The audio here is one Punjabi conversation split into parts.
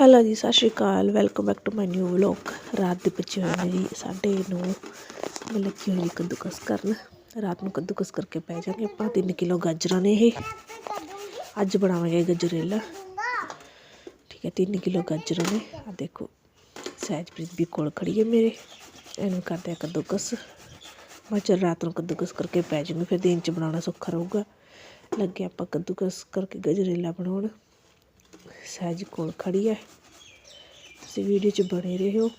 Hello ji, Sat Sri Akal. Welcome back to my new vlog ਰਾਤ ਦੇ ਬੱਚੇ ਹੋਏ ਨੇ ਜੀ ਸਾਢੇ ਨੌ ਮੈਂ ਲੱਗੀ ਹੋਈ ਕੱਦੂਕਸ ਕਰਨ। ਰਾਤ ਨੂੰ ਕੱਦੂਕਸ ਕਰਕੇ ਪੈ ਜਾਗੇ ਆਪਾਂ। 3 ਕਿਲੋ ਗਾਜਰਾਂ ਨੇ ਇਹ। ਅੱਜ ਬਣਾਵਾਂਗੇ ਗਜਰੇਲਾ। ਠੀਕ ਹੈ 3 ਕਿਲੋ ਗਾਜਰਾਂ ਨੇ। ਆ ਦੇਖੋ, ਸਹਿਜਪ੍ਰੀਤ ਵੀ ਕੋਲ ਖੜੀ ਹੈ ਮੇਰੇ। ਇਹਨੂੰ ਕਰਦੇ ਆ ਕੱਦੂਕਸ। ਮੈਂ ਚਲ ਰਾਤ ਨੂੰ ਕੱਦੂਕਸ ਕਰਕੇ ਪੈ ਜਾਊਂਗੀ, ਫਿਰ ਦਿਨ ਚ ਬਣਾਉਣਾ ਸੌਖਾ ਰਹੂਗਾ। ਲੱਗੇ ਆਪਾਂ ਕੱਦੂਕਸ ਕਰਕੇ ਗਜਰੇਲਾ ਬਣਾਉਣ। ਸਹਿਜ ਕੋਲ ਖੜੀ ਹੈ। ਤੁਸੀਂ ਵੀਡੀਓ 'ਚ ਬਣੇ ਰਹੋ।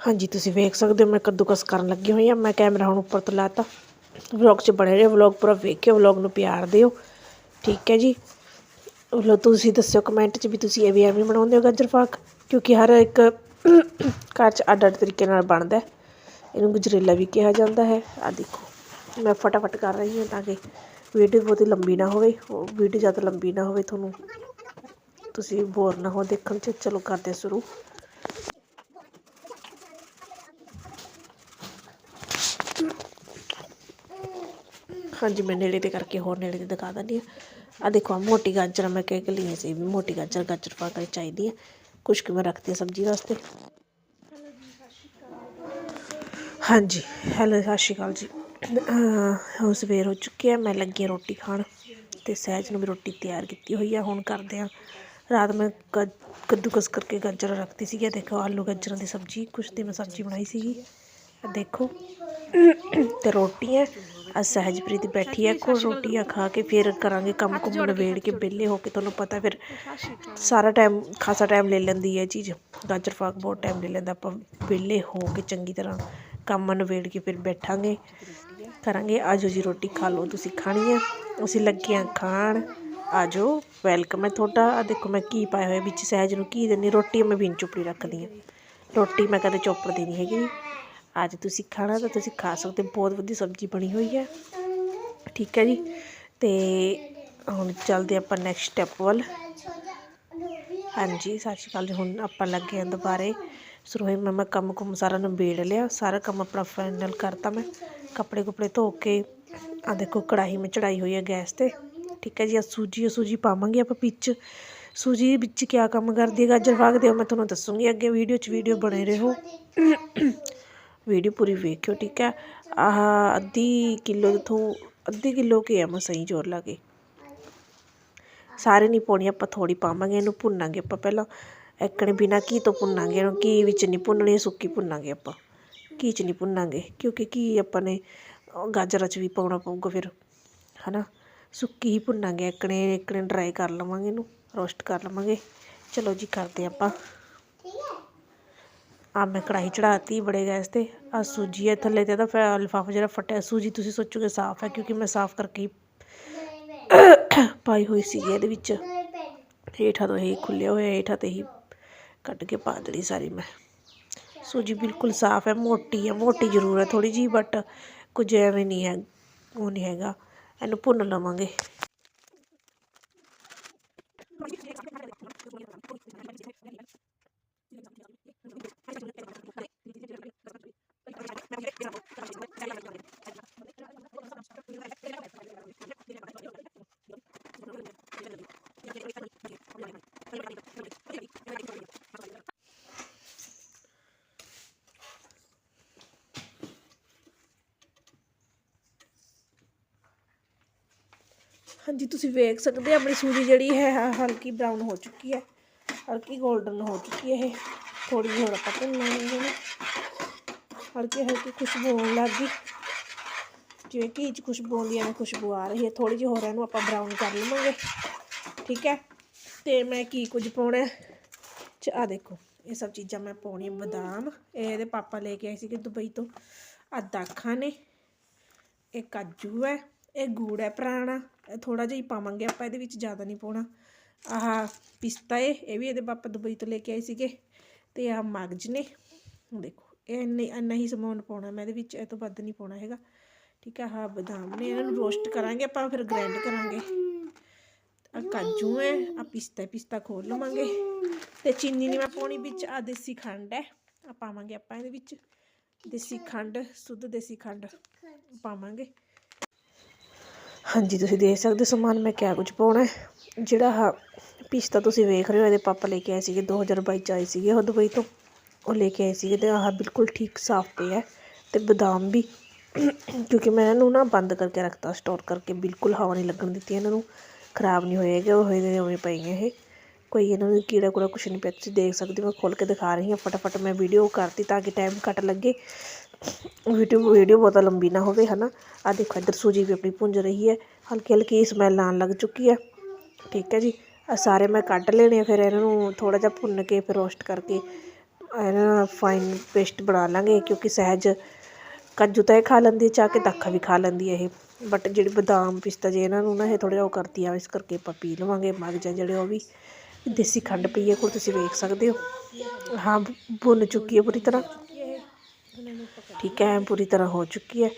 ਹਾਂਜੀ, ਤੁਸੀਂ ਵੇਖ ਸਕਦੇ ਹੋ ਮੈਂ ਕੱਦੂਕਸ ਕਰਨ ਲੱਗੀ ਹੋਈ ਹਾਂ। ਮੈਂ ਕੈਮਰਾ ਹੁਣ ਉੱਪਰ ਤੋਂ ਲਾਤਾ। ਵਲੌਗ 'ਚ ਬਣੇ ਰਹੋ, ਵਲੌਗ ਪੂਰਾ ਵੇਖਿਓ, ਵਲੌਗ ਨੂੰ ਪਿਆਰ ਦਿਓ। ਠੀਕ ਹੈ ਜੀ? ਲੋ ਤੁਸੀਂ ਦੱਸਿਓ ਕਮੈਂਟ 'ਚ ਵੀ ਤੁਸੀਂ ਇਹ ਵੀ ਐਵੇਂ ਬਣਾਉਂਦੇ ਹੋ ਗਾਜਰ ਪਾਕ ਕਿਉਂਕਿ ਹਰ ਇੱਕ ਘਰ 'ਚ ਅੱਡ ਅੱਡ ਤਰੀਕੇ ਨਾਲ ਬਣਦਾ ਇਹਨੂੰ ਗਜਰੇਲਾ ਵੀ ਕਿਹਾ ਜਾਂਦਾ ਹੈ। ਆ ਦੇਖੋ, ਮੈਂ ਫਟਾਫਟ ਕਰ ਰਹੀ ਹਾਂ ਤਾਂ ਕਿ ਵੀਡੀਓ ਬਹੁਤੀ ਲੰਬੀ ਨਾ ਹੋਵੇ। ਉਹ ਵੀਡੀਓ ਜ਼ਿਆਦਾ ਲੰਬੀ ਨਾ ਹੋਵੇ, ਤੁਹਾਨੂੰ ਤੁਸੀਂ ਬੋਰ ਨਾ ਹੋ ਦੇਖਣ 'ਚ। ਚਲੋ, ਕਰਦੇ ਸ਼ੁਰੂ। ਹਾਂਜੀ, ਮੈਂ ਨੇੜੇ ਤੇ ਕਰਕੇ ਹੋਰ ਨੇੜੇ ਤੇ ਦਿਖਾ ਦਿੰਦੀ ਹਾਂ। ਆ ਦੇਖੋ ਆ ਮੋਟੀ ਗਾਜਰ ਮੈਂ ਕਹਿ ਕੇ ਲਈ ਸੀ ਵੀ ਮੋਟੀ ਗਾਜਰ ਗਾਜਰ ਪਾ ਕੇ ਚਾਹੀਦੀ ਹੈ ਕੁਛ ਕੁ ਮੈਂ ਰੱਖਦੀ ਹਾਂ ਸਬਜ਼ੀ ਵਾਸਤੇ। ਹਾਂਜੀ, ਹੈਲੋ, ਸਤਿ ਸ਼੍ਰੀ ਅਕਾਲ ਜੀ। ਅਹ ਹੁਣ ਸਵੇਰ ਹੋ ਚੁੱਕੀ ਹੈ ਮੈਂ ਲੱਗੀ ਹਾਂ ਰੋਟੀ ਖਾਣ ਤੇ ਸਹਿਜ ਨੂੰ ਵੀ ਰੋਟੀ ਤਿਆਰ ਕੀਤੀ ਹੋਈ ਆ। ਹੁਣ ਕਰਦੇ ਹਾਂ, ਰਾਤ ਮੈਂ ਕੱਦੂਕਸ ਕਰਕੇ ਗਾਜਰ ਰੱਖਤੀ ਸੀਗੀ। ਆਹ ਦੇਖੋ, ਆਲੂ ਗਾਜਰਾਂ ਦੀ ਸਬਜ਼ੀ, ਕੁਛ ਦੀ ਮੈਂ ਸਬਜ਼ੀ ਬਣਾਈ ਸੀਗੀ। ਆਹ ਦੇਖੋ, ਤੇ ਹੈ ਆ ਸਹਿਜਪ੍ਰੀਤ ਬੈਠੀ ਹੈ ਕੋਲ ਰੋਟੀਆਂ ਖਾ ਕੇ ਫਿਰ ਕਰਾਂਗੇ ਕੰਮ ਕੁੰਮ ਨਵੇੜ ਕੇ ਵਿਹਲੇ ਹੋ ਕੇ ਤੁਹਾਨੂੰ ਪਤਾ ਫਿਰ ਸਾਰਾ ਟਾਈਮ ਖਾਸਾ ਟਾਈਮ ਲੈ ਲੈਂਦੀ ਹੈ ਚੀਜ਼। ਗਾਜਰ ਪਾਕ ਬਹੁਤ ਟਾਈਮ ਲੈ ਲੈਂਦਾ ਆਪਾਂ ਵਿਹਲੇ ਹੋ ਕੇ ਚੰਗੀ ਤਰ੍ਹਾਂ ਕੰਮ ਨਵੇੜ ਕੇ ਫਿਰ ਬੈਠਾਂਗੇ। ਕਰਾਂਗੇ ਆਜੋ ਜੀ ਰੋਟੀ ਖਾ ਲਓ ਤੁਸੀਂ ਖਾਣੀ ਹੈ ਅਸੀਂ ਲੱਗੇ ਹਾਂ ਖਾਣ। ਆਜੋ ਵੈਲਕਮ ਹੈ ਤੁਹਾਡਾ। ਆ ਦੇਖੋ ਮੈਂ ਕੀ ਪਾਇਆ ਹੋਇਆ ਵਿੱਚ ਸਹਿਜ ਨੂੰ ਕੀ ਦਿੰਦੀ ਰੋਟੀ ਮੈਂ ਬਿਨ ਚੁੱਪੜੀ ਰੱਖਦੀ ਹਾਂ ਰੋਟੀ ਮੈਂ ਕਦੇ ਚੋਪੜਦੀ ਨਹੀਂ ਹੈਗੀ। ਅੱਜ ਤੁਸੀਂ ਖਾਣਾ ਤਾਂ ਤੁਸੀਂ ਖਾ ਸਕਦੇ ਬਹੁਤ ਵਧੀਆ ਸਬਜ਼ੀ ਬਣੀ ਹੋਈ ਹੈ। ਠੀਕ ਹੈ ਜੀ। ਤੇ ਹੁਣ ਚੱਲਦੇ ਆਪਾਂ ਨੈਕਸਟ ਸਟੈਪ ਵੱਲ। ਹਾਂਜੀ, ਸਤਿ ਸ਼੍ਰੀ ਅਕਾਲ ਜੀ। ਹੁਣ ਆਪਾਂ ਲੱਗੇ ਹਾਂ ਦੁਬਾਰੇ। ਸਰੋਹੇ ਮੈਂ ਮੈਂ ਕੰਮ ਕੁਮ ਸਾਰਾ ਨਿਬੇੜ ਲਿਆ। ਸਾਰਾ ਕੰਮ ਆਪਣਾ ਫਾਈਨਲ ਕਰਤਾ ਮੈਂ। ਕੱਪੜੇ ਕੁਪੜੇ ਧੋ ਕੇ ਆ ਦੇਖੋ ਕੜਾਹੀ ਮੈਂ ਚੜਾਈ ਹੋਈ ਹੈ ਗੈਸ ਤੇ। ਠੀਕ ਹੈ ਜੀ ਆ ਸੂਜੀ ਆ ਸੂਜੀ ਪਾਵਾਂਗੇ ਆਪਾਂ ਵਿੱਚ। ਸੂਜੀ ਵਿੱਚ ਕੀ ਕੰਮ ਕਰਦੀ ਹੈ? ਗਾਜਰ ਪਾਕ ਦੇ ਮੈਂ ਤੁਹਾਨੂੰ ਦੱਸੂਗੀ। ਅੱਗੇ ਵੀਡੀਓ 'ਚ ਵੀਡੀਓ ਬਣੇ ਰਹੋ। ਵੀਡੀਓ ਪੂਰੀ ਵੇਖਿਓ, ਠੀਕ ਹੈ? ਆਹ ਅੱਧੀ ਕਿਲੋ ਤੋਂ ਅੱਧੀ ਕਿਲੋ ਕੀ ਹੈ ਮੈਂ ਸਹੀ ਜੋਰ ਲਾ ਕੇ? ਸਾਰੇ ਨਹੀਂ ਪਾਉਣੀ, ਆਪਾਂ ਥੋੜੀ ਪਾਵਾਂਗੇ, ਇਹਨੂੰ ਭੁੰਨਾਂਗੇ ਆਪਾਂ ਪਹਿਲਾਂ। ਐਕਣੇ ਬਿਨਾ ਘੀ ਤੋਂ ਭੁੰਨਾਂਗੇ ਇਹਨੂੰ, ਘੀ ਵਿੱਚ ਨਹੀਂ ਭੁੰਨਣੀ, ਸੁੱਕੀ ਭੁੰਨਾਂਗੇ ਆਪਾਂ। ਘੀ 'ਚ ਨਹੀਂ ਭੁੰਨਾਂਗੇ, ਕਿਉਂਕਿ ਘੀ ਆਪਾਂ ਨੇ ਗਾਜਰਾਂ 'ਚ ਵੀ ਪਾਉਣਾ ਪਊਗਾ ਫਿਰ, ਹਨਾ? ਸੁੱਕੀ ਹੀ ਭੁੰਨਾਂਗੇ ਐਕਣੇ ਐਕਣੇ ਡਰਾਈ ਕਰ ਲਵਾਂਗੇ ਇਹਨੂੰ ਰੋਸਟ ਕਰ ਲਵਾਂਗੇ। ਚਲੋ ਜੀ, ਕਰਦੇ ਆਪਾਂ। ਆ ਮੈਂ ਕੜਾਹੀ ਚੜਾਤੀ ਬੜੇ ਗੈਸ ਤੇ ਆ ਸੂਜੀ ਹੈ ਥੱਲੇ ਤੇ ਇਹਦਾ ਲਿਫਾਫਾ ਜਿਹੜਾ ਫਟਿਆ, ਸੂਜੀ ਤੁਸੀਂ ਸੋਚੋਗੇ ਸਾਫ਼ ਹੈ ਕਿਉਂਕਿ ਮੈਂ ਸਾਫ਼ ਕਰਕੇ ਹੀ ਪਾਈ ਹੋਈ ਸੀਗੀ ਇਹਦੇ ਵਿੱਚ। ਹੇਠਾਂ ਤੋਂ ਇਹ ਖੁੱਲਿਆ ਹੋਇਆ, ਹੇਠਾਂ ਤੇ ਹੀ ਕੱਢ ਕੇ ਪਾ ਦੇਣੀ ਸਾਰੀ ਮੈਂ। ਸੂਜੀ ਬਿਲਕੁਲ ਸਾਫ਼ ਹੈ, ਮੋਟੀ ਹੈ, ਮੋਟੀ ਜ਼ਰੂਰ ਹੈ ਥੋੜੀ ਜੀ ਬਟ ਕੁਝ ਐਵੇਂ ਨਹੀਂ ਹੈ, ਉਹ ਨਹੀਂ ਹੈਗਾ। ਇਹਨੂੰ ਭੁੰਨ ਲਵਾਂਗੇ ਹਾਂਜੀ ਤੁਸੀਂ ਵੇਖ ਸਕਦੇ ਹੋ, ਆਪਣੀ ਸੂਜੀ ਜਿਹੜੀ ਹੈ, ਹ- ਹਲਕੀ ਬਰਾਊਨ ਹੋ ਚੁੱਕੀ ਹੈ, ਹਲਕੀ 골ਡਨ ਹੋ ਚੁੱਕੀ ਹੈ ਇਹ। ਥੋੜੀ ਜਿਹੀ ਹੋਰ ਆਪਾਂ ਭੁੰਨਾਂਗੇ ਇਹਨੂੰ। ਹਲਕੀ ਹਲਕੀ ਖੁਸ਼ਬੂ ਆਉਣ ਲੱਗ ਗਈ। ਜਿਵੇਂ ਘੀ 'ਚ ਖੁਸ਼ਬੂ ਆਉਂਦੀ ਹੈ, ਐਵੇਂ ਖੁਸ਼ਬੂ ਆ ਰਹੀ ਹੈ। ਥੋੜੀ ਜਿਹੀ ਹੋਰ ਇਹਨੂੰ ਆਪਾਂ ਬਰਾਊਨ ਕਰ ਲਵਾਂਗੇ। ਠੀਕ ਹੈ? ਤੇ ਮੈਂ ਕੀ ਕੁਝ ਪਾਉਣਾ ਚ ਆ ਦੇਖੋ, ਇਹ ਸਭ ਚੀਜ਼ਾਂ ਮੈਂ ਪਾਉਣੀਆਂ, ਬਦਾਮ। ਇਹ ਇਹਦੇ ਪਾਪਾ ਲੈ ਕੇ ਆਏ ਸੀਗੇ ਦੁਬਈ ਤੋਂ। ਆ ਦਾਖਾਂ ਨੇ। ਇਹ ਕਾਜੂ ਹੈ। ਇਹ ਗੂੜ ਹੈ ਪੁਰਾਣਾ। ਇਹ ਥੋੜਾ ਜਿਹਾ ਹੀ ਪਾਵਾਂਗੇ ਆਪਾਂ ਇਹਦੇ ਵਿੱਚ ਜ਼ਿਆਦਾ ਨਹੀਂ ਪਾਉਣਾ। ਆਹ ਪਿਸਤਾ ਏ ਇਹ ਵੀ ਇਹਦੇ ਪਾਪਾ ਦੁਬਈ ਤੋਂ ਲੈ ਕੇ ਆਏ ਸੀਗੇ ਤੇ ਆਹ ਮਗਜ ਨੇ। ਦੇਖੋ ਇਹ ਇੰਨੇ ਇੰਨਾ ਹੀ ਸਮਾਨ ਪਾਉਣਾ ਮੈਂ ਇਹਦੇ ਵਿੱਚ ਇਹ ਤੋਂ ਵੱਧ ਨਹੀਂ ਪਾਉਣਾ ਹੈਗਾ। ਠੀਕ ਹੈ ਆਹ ਬਦਾਮ ਨੇ ਇਹਨਾਂ ਨੂੰ ਰੋਸਟ ਕਰਾਂਗੇ ਆਪਾਂ ਫਿਰ ਗ੍ਰਾਈਂਡ ਕਰਾਂਗੇ। ਆ ਕਾਜੂ ਹੈ ਆ ਪਿਸਤਾ ਹੈ, ਪਿਸਤਾ ਖੋਲ ਲਵਾਂਗੇ। ਤੇ ਚੀਨੀ ਨਹੀਂ ਮੈਂ ਪਾਉਣੀ ਵਿੱਚ ਆ ਦੇਸੀ ਖੰਡ ਹੈ ਆ ਪਾਵਾਂਗੇ ਆਪਾਂ ਇਹਦੇ ਵਿੱਚ। ਦੇਸੀ ਖੰਡ ਸੁੱਧ ਦੇਸੀ ਖੰਡ ਪਾਵਾਂਗੇ। ਹਾਂਜੀ, ਤੁਸੀਂ ਦੇਖ ਸਕਦੇ ਹੋ ਸਮਾਨ, ਮੈਂ ਕਿਆ ਕੁਝ ਪਾਉਣਾ ਜਿਹੜਾ ਹਾ ਪਿਸਤਾ ਤੁਸੀਂ ਵੇਖ ਰਹੇ ਹੋ, ਇਹਦੇ ਪਾਪਾ ਲੈ ਕੇ ਆਏ ਸੀਗੇ 2022 ਚ ਆਏ ਸੀਗੇ ਉਹ ਦੁਬਈ ਤੋਂ। ਉਹ ਲੈ ਕੇ ਆਏ ਸੀਗੇ ਤੇ ਆਹ ਬਿਲਕੁਲ ਠੀਕ ਸਾਫ਼ ਪਿਆ ਹੈ ਤੇ ਬਦਾਮ ਵੀ। ਕਿਉਂਕਿ ਮੈਂ ਇਹਨੂੰ ਨਾ ਬੰਦ ਕਰਕੇ ਰੱਖਤਾ, ਸਟੋਰ ਕਰਕੇ ਬਿਲਕੁਲ ਹਵਾ ਨਹੀਂ ਲੱਗਣ ਦਿੱਤੀ ਇਹਨਾਂ ਨੂੰ। ਖਰਾਬ ਨਹੀਂ ਹੋਏਗਾ ਉਹ ਹੋਏ ਉਵੇਂ ਪਏ ਇਹ। ਕੋਈ ਇਹਨਾਂ ਨੂੰ ਕੀੜਾ ਕੂੜਾ ਕੁਛ ਨਹੀਂ ਪਿਆ, ਤੁਸੀਂ ਦੇਖ ਸਕਦੇ ਹੋ, ਮੈਂ ਖੋਲ ਕੇ ਦਿਖਾ ਰਹੀ ਹਾਂ, ਫਟਾਫਟ ਮੈਂ ਵੀਡੀਓ ਕਰਤੀ ਤਾਂ ਕਿ ਟਾਈਮ ਘੱਟ ਲੱਗੇ। ਵੀਡੀਓ ਵੀਡੀਓ ਬਹੁਤਾ ਲੰਬੀ ਨਾ ਹੋਵੇ, ਹਨਾ? ਆ ਦੇਖੋ, ਇੱਧਰ ਸੂਜੀ ਵੀ ਆਪਣੀ ਭੁੰਜ ਰਹੀ ਹੈ। ਹਲਕੀ ਹਲਕੀ ਸਮੈਲ ਆਉਣ ਲੱਗ ਚੁੱਕੀ ਹੈ। ਠੀਕ ਹੈ ਜੀ। ਆ ਸਾਰੇ ਮੈਂ ਕੱਢ ਲੈਣੇ ਆ, ਫਿਰ ਇਹਨਾਂ ਨੂੰ ਥੋੜਾ ਜਿਹਾ ਭੁੰਨ ਕੇ ਫਿਰ ਰੋਸਟ ਕਰਕੇ ਇਹਨਾਂ ਫਾਈਨ ਪੇਸਟ ਬਣਾ ਲਾਂਗੇ, ਕਿਉਂਕਿ ਸਹਿਜ ਕਾਜੂ ਤਾਂ ਇਹ ਖਾ ਲੈਂਦੀ ਹੈ, ਚਾਹ ਕੇ ਦਾਖਾ ਵੀ ਖਾ ਲੈਂਦੀ ਹੈ ਇਹ। ਬਟ ਜਿਹੜੇ ਬਦਾਮ ਪਿਸਤਾ ਜੇ ਇਹਨਾਂ ਨੂੰ ਨਾ, ਇਹ ਥੋੜ੍ਹਾ ਉਹ ਕਰਦੀ ਆ, ਇਸ ਕਰਕੇ ਆਪਾਂ ਪੀ ਲਵਾਂਗੇ। ਮਗ ਜਾਂ ਜਿਹੜੇ ਉਹ ਵੀ ਦੇਸੀ ਖੰਡ ਪਈ ਹੈ ਕੋਲ ਤੁਸੀਂ ਵੇਖ ਸਕਦੇ ਹੋ। ਹਾਂ, ਭੁੰਨ ਚੁੱਕੀ ਹੈ ਪੂਰੀ ਤਰ੍ਹਾਂ। ਠੀਕ ਹੈ ਪੂਰੀ ਤਰ੍ਹਾਂ ਹੋ ਚੁੱਕੀ ਹੈ।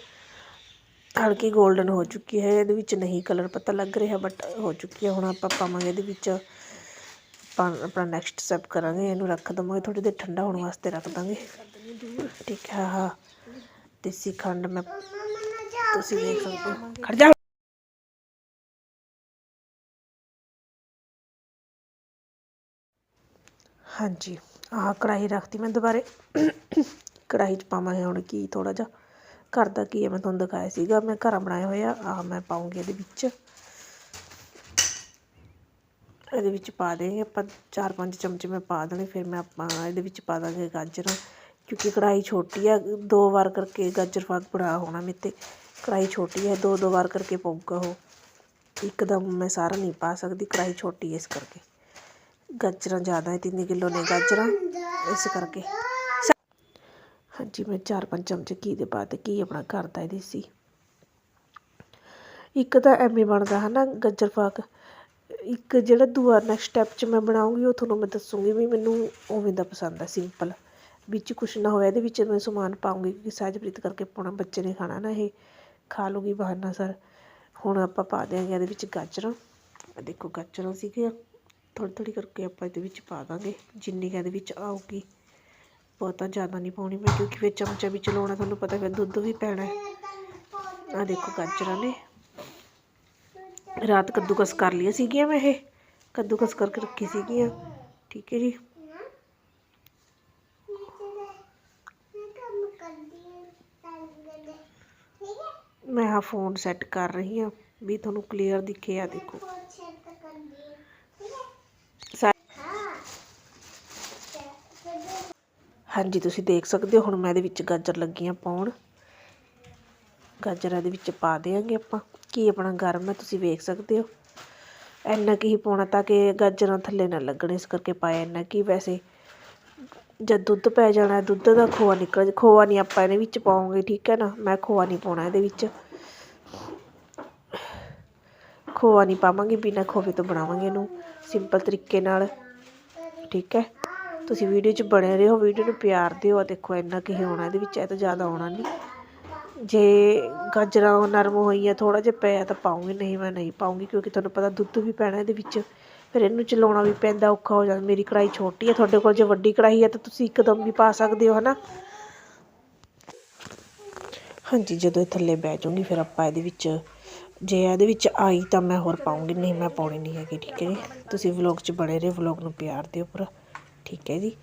ਹਲਕੀ 골ਡਨ ਹੋ ਚੁੱਕੀ ਹੈ, ਇਹਦੇ ਵਿੱਚ ਨਹੀਂ ਕਲਰ ਪਤਾ ਲੱਗ ਰਿਹਾ ਬਟ ਹੋ ਚੁੱਕੀ ਹੈ। ਹੁਣ ਆਪਾਂ ਪਾਵਾਂਗੇ ਇਹਦੇ ਵਿੱਚ, ਆਪਾਂ ਆਪਣਾ ਨੈਕਸਟ ਸਟੈਪ ਕਰਾਂਗੇ, ਇਹਨੂੰ ਰੱਖ ਦਵਾਂਗੇ ਥੋੜੀ ਦੇਰ ਠੰਡਾ ਹੋਣ ਵਾਸਤੇ ਰੱਖ ਦਾਂਗੇ। ਠੀਕ ਹੈ ਹਾਂ ਦੇਸੀ ਖੰਡ ਮੈਂ, ਤੁਸੀਂ ਦੇਖ ਸਕਦੇ ਹੋ। ਖੜ ਜਾ। ਹਾਂਜੀ, ਆਹ ਕੜਾਹੀ ਰੱਖਤੀ ਮੈਂ ਦੁਬਾਰੇ। ਕੜਾਹੀ 'ਚ ਪਾਵਾਂਗੇ ਹੁਣ ਕੀ ਥੋੜਾ ਜਿਹਾ। ਘਰ ਦਾ ਕੀ ਹੈ, ਮੈਂ ਤੁਹਾਨੂੰ ਦਿਖਾਇਆ ਸੀਗਾ। ਮੈਂ ਘਰਾਂ ਬਣਾਇਆ ਹੋਇਆ ਆਹ ਮੈਂ ਪਾਉਂਗੀ ਇਹਦੇ ਵਿੱਚ। ਇਹਦੇ ਵਿੱਚ ਪਾ ਦੇਂਗੇ ਆਪਾਂ। ਚਾਰ ਪੰਜ ਚਮਚੇ ਮੈਂ ਪਾ ਦੇਣੇ, ਫਿਰ ਮੈਂ ਆਪਾਂ ਇਹਦੇ ਵਿੱਚ ਪਾ ਦਾਂਗੇ ਗਾਜਰਾਂ। ਕਿਉਂਕਿ ਕੜਾਹੀ ਛੋਟੀ ਆ, ਦੋ ਵਾਰ ਕਰਕੇ ਗਾਜਰ ਪਾਕ ਬੜਾ ਹੋਣਾ ਮੇਰੇ ਤੇ। ਕੜਾਹੀ ਛੋਟੀ ਹੈ ਦੋ ਦੋ ਵਾਰ ਕਰਕੇ ਪਊਗਾ ਉਹ। ਇੱਕਦਮ ਮੈਂ ਸਾਰਾ ਨਹੀਂ ਪਾ ਸਕਦੀ, ਕੜਾਹੀ ਛੋਟੀ ਇਸ ਕਰਕੇ। ਗਾਜਰਾਂ ਜ਼ਿਆਦਾ ਹੈ ਤਿੰਨ ਕਿਲੋ ਨੇ ਗਾਜਰਾਂ। ਇਸ ਕਰਕੇ। ਹਾਂਜੀ, ਮੈਂ ਚਾਰ ਪੰਜ ਚਮਚੇ ਘੀ ਦੇ ਪਾ ਘੀ ਆਪਣਾ ਘਰ ਦਾ ਇਹਦੇ ਸੀ ਇੱਕ ਤਾਂ ਐਵੇਂ ਬਣਦਾ ਹੈ ਨਾ ਗਾਜਰ ਪਾਕ ਇੱਕ ਜਿਹੜਾ ਦੂਆ ਨੈਕਸਟ ਸਟੈਪ 'ਚ ਮੈਂ ਬਣਾਉਂਗੀ, ਉਹ ਤੁਹਾਨੂੰ ਮੈਂ ਦੱਸੂਗੀ ਵੀ ਮੈਨੂੰ ਉਵੇਂ ਦਾ ਪਸੰਦ ਹੈ ਸਿੰਪਲ ਵਿੱਚ ਕੁਛ ਨਾ ਹੋਵੇ, ਇਹਦੇ ਵਿੱਚ ਮੈਂ ਸਮਾਨ ਪਾਉਂਗੀ, ਕਿਉਂਕਿ ਸਹਿਜਪ੍ਰੀਤ ਕਰਕੇ ਪਾਉਣਾ, ਬੱਚੇ ਨੇ ਖਾਣਾ ਨਾ ਇਹ। ਖਾ ਲੂਗੀ ਬਹਾਨਾ ਸਰ। ਹੁਣ ਆਪਾਂ ਪਾ ਦਿਆਂਗੇ ਇਹਦੇ ਵਿੱਚ ਗਾਜਰਾਂ। ਆਹ ਦੇਖੋ, ਗਾਜਰਾਂ ਸੀਗੀਆਂ। ਥੋੜ੍ਹੀ ਥੋੜ੍ਹੀ ਕਰਕੇ ਆਪਾਂ ਇਹਦੇ ਵਿੱਚ ਪਾ ਦਾਂਗੇ। ਜਿੰਨੀ ਕੁ ਇਹਦੇ ਵਿੱਚ ਆਊਗੀ। ਬਹੁਤਾ ਜ਼ਿਆਦਾ ਨਹੀਂ ਪਾਉਣੀ ਮੈਂ, ਕਿਉਂਕਿ ਫਿਰ ਚਮਚਾ ਵਿੱਚ ਲਾਉਣਾ ਤੁਹਾਨੂੰ ਪਤਾ ਫਿਰ ਦੁੱਧ ਵੀ ਪੈਣਾ ਹੈ। ਆਹ ਦੇਖੋ ਗਾਜਰਾਂ ਨੇ। ਰਾਤ ਕੱਦੂਕਸ ਕਰ ਲਿਆ ਸੀਗੀਆਂ ਮੈਂ ਇਹ। ਕੱਦੂਕਸ ਕਰਕੇ ਰੱਖੀ ਸੀਗੀਆਂ। ਠੀਕ ਹੈ ਜੀ। ਮੈਂ ਆ ਫੋਨ ਸੈੱਟ ਕਰ ਰਹੀ ਹਾਂ ਵੀ ਤੁਹਾਨੂੰ ਕਲੀਅਰ ਦਿਖੇ ਆ ਦੇਖੋ ਸਾ- ਹਾਂਜੀ, ਤੁਸੀਂ ਦੇਖ ਸਕਦੇ ਹੋ, ਹੁਣ ਮੈਂ ਇਹਦੇ ਵਿੱਚ ਗਾਜਰ ਲੱਗੀਆਂ ਪਾਉਣ। ਗਾਜਰਾਂ ਇਹਦੇ ਵਿੱਚ ਪਾ ਦੇਵਾਂਗੇ ਆਪਾਂ। ਕੀ ਆਪਣਾ ਗਰਮ ਹੈ, ਤੁਸੀਂ ਵੇਖ ਸਕਦੇ ਹੋ। ਇੰਨਾ ਕੀ ਹੀ ਪਾਉਣਾ ਤਾਂ ਕਿ ਗਾਜਰਾਂ ਥੱਲੇ ਨਾ ਲੱਗਣ, ਇਸ ਕਰਕੇ ਪਾਇਆ ਇੰਨਾ ਕੀ। ਵੈਸੇ ਜਦ ਦੁੱਧ ਪੈ ਜਾਣਾ, ਦੁੱਧ ਦਾ ਖੋਆ ਨਿਕਲ, ਖੋਆ ਨਹੀਂ ਆਪਾਂ ਇਹਦੇ ਵਿੱਚ ਪਾਉਂਗੇ, ਠੀਕ ਹੈ ਨਾ? ਮੈਂ ਖੋਆ ਨਹੀਂ ਪਾਉਣਾ ਇਹਦੇ ਵਿੱਚ। ਖੋਆ ਨਹੀਂ ਪਾਵਾਂਗੇ, ਬਿਨਾਂ ਖੋਵੇ ਤੋਂ ਬਣਾਵਾਂਗੇ ਇਹਨੂੰ। ਸਿੰਪਲ ਤਰੀਕੇ ਨਾਲ, ਠੀਕ ਹੈ? ਤੁਸੀਂ ਵੀਡੀਓ 'ਚ ਬਣੇ ਰਹੋ, ਵੀਡੀਓ ਨੂੰ ਪਿਆਰ ਦਿਓ ਆ ਦੇਖੋ ਇੰਨਾ ਕੀ ਹੋਣਾ, ਇਹਦੇ ਵਿੱਚ ਇਹ ਤਾਂ ਜ਼ਿਆਦਾ ਆਉਣਾ ਨਹੀਂ ਜੇ ਗਾਜਰਾਂ ਨਰਮ ਹੋਈਆਂ ਥੋੜਾ ਜਿਹਾ ਪਿਆ ਤਾਂ ਪਾਉਂਗੀ, ਨਹੀਂ ਮੈਂ ਨਹੀਂ ਪਾਉਂਗੀ ਕਿਉਂਕਿ ਤੁਹਾਨੂੰ ਪਤਾ ਦੁੱਧ ਵੀ ਪੈਣਾ ਇਹਦੇ ਵਿੱਚ, ਫਿਰ ਇਹਨੂੰ ਚਲਾਉਣਾ ਵੀ ਪੈਂਦਾ, ਔਖਾ ਹੋ ਜਾਂਦਾ। ਮੇਰੀ ਕੜਾਈ ਛੋਟੀ ਹੈ ਤੁਹਾਡੇ ਕੋਲ ਜੇ ਵੱਡੀ ਕੜਾਈ ਹੈ ਤਾਂ ਤੁਸੀਂ ਇੱਕਦਮ ਵੀ ਪਾ ਸਕਦੇ ਹੋ, ਹਨਾ? ਹਾਂਜੀ, ਜਦੋਂ ਇਹ ਥੱਲੇ ਬਹਿ ਜਾਊਗੀ, ਫਿਰ ਆਪਾਂ ਇਹਦੇ ਵਿੱਚ, ਜੇ ਇਹਦੇ ਵਿੱਚ ਆਈ ਤਾਂ ਮੈਂ ਹੋਰ ਪਾਉਂਗੀ, ਨਹੀਂ ਮੈਂ ਪਾਉਣੀ ਨਹੀਂ ਹੈਗੀ, ਠੀਕ ਹੈ ਜੀ? ਤੁਸੀਂ ਵਲੌਗ 'ਚ ਬਣੇ ਰਹੋ ਵਲੌਗ ਨੂੰ ਪਿਆਰ ਦਿਓ ਪੂਰਾ। ਠੀਕ ਹੈ ਜੀ।